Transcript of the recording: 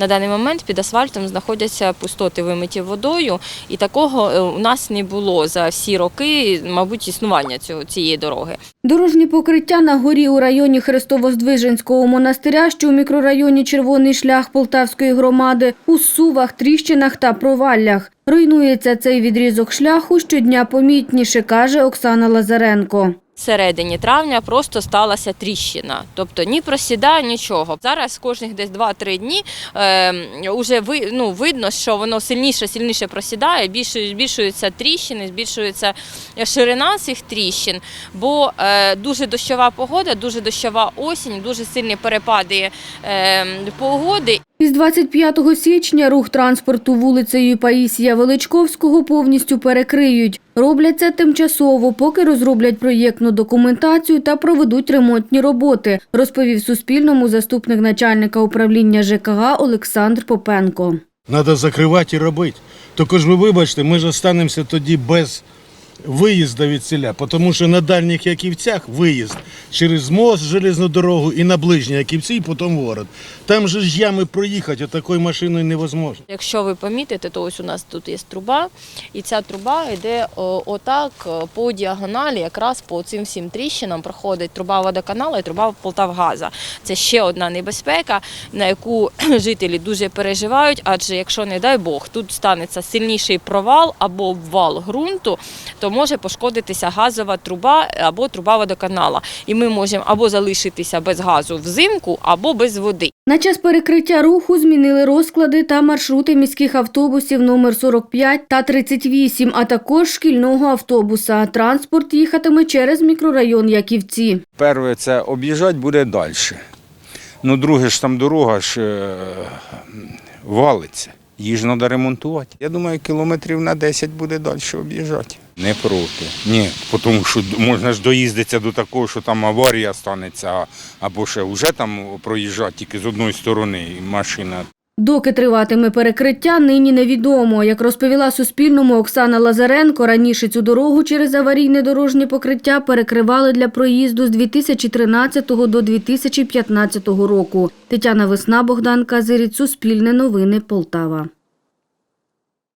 На даний момент під асфальтом знаходяться пустоти вимиті водою, і такого е, у нас не було за всі роки, мабуть, існування цього цієї дороги. Дорожні покриття на горі у районі Христово-Здвиженського монастиря, що у мікрорайоні Червоний шлях Полтавської громади, у сувах, тріщинах та проваллях. Руйнується цей відрізок шляху щодня помітніше, каже Оксана Лазаренко. Середині травня просто сталася тріщина, тобто ні просідає, нічого. Зараз кожних десь 2-3 дні вже ви, ну, видно, що воно сильніше, сильніше просідає, більше, збільшуються тріщини, збільшується ширина цих тріщин, бо е, дуже дощова погода, дуже дощова осінь, дуже сильні перепади е, погоди. Із 25 січня рух транспорту вулицею Паїсія Величковського повністю перекриють. Роблять це тимчасово, поки розроблять проєктну документацію та проведуть ремонтні роботи, розповів Суспільному заступник начальника управління ЖКГ Олександр Попенко. Треба закривати і робити. Тільки ж ви вибачте, ми ж останемося тоді без виїзду від селя, тому що на дальніх Яківцях виїзд через мост, железну дорогу і на ближні Яківці, і потім в город. Там же ж ями проїхати, такою машиною невозможно. Якщо ви помітите, то ось у нас тут є труба, і ця труба йде отак по діагоналі, якраз по цим всім тріщинам проходить труба водоканалу і труба Полтавгаза. Це ще одна небезпека, на яку жителі дуже переживають, адже якщо, не дай Бог, тут станеться сильніший провал або обвал ґрунту, то може пошкодитися газова труба або труба водоканала. І ми можемо або залишитися без газу взимку, або без води. На час перекриття руху змінили розклади та маршрути міських автобусів номер 45 та 38, а також шкільного автобуса. Транспорт їхатиме через мікрорайон Яківці. Перше, це об'їжджати буде далі. Ну, друге ж там дорога ж е, валиться. Її ж треба ремонтувати. Я думаю, кілометрів на 10 буде далі об'їжджати. Не проти. Ні, тому що можна ж доїздитися до такого, що там аварія станеться, або ще вже там проїжджати тільки з одної сторони машина. Доки триватиме перекриття, нині невідомо. Як розповіла Суспільному Оксана Лазаренко, раніше цю дорогу через аварійне дорожнє покриття перекривали для проїзду з 2013 до 2015 року. Тетяна Весна, Богдан Казиріць, Суспільне новини, Полтава.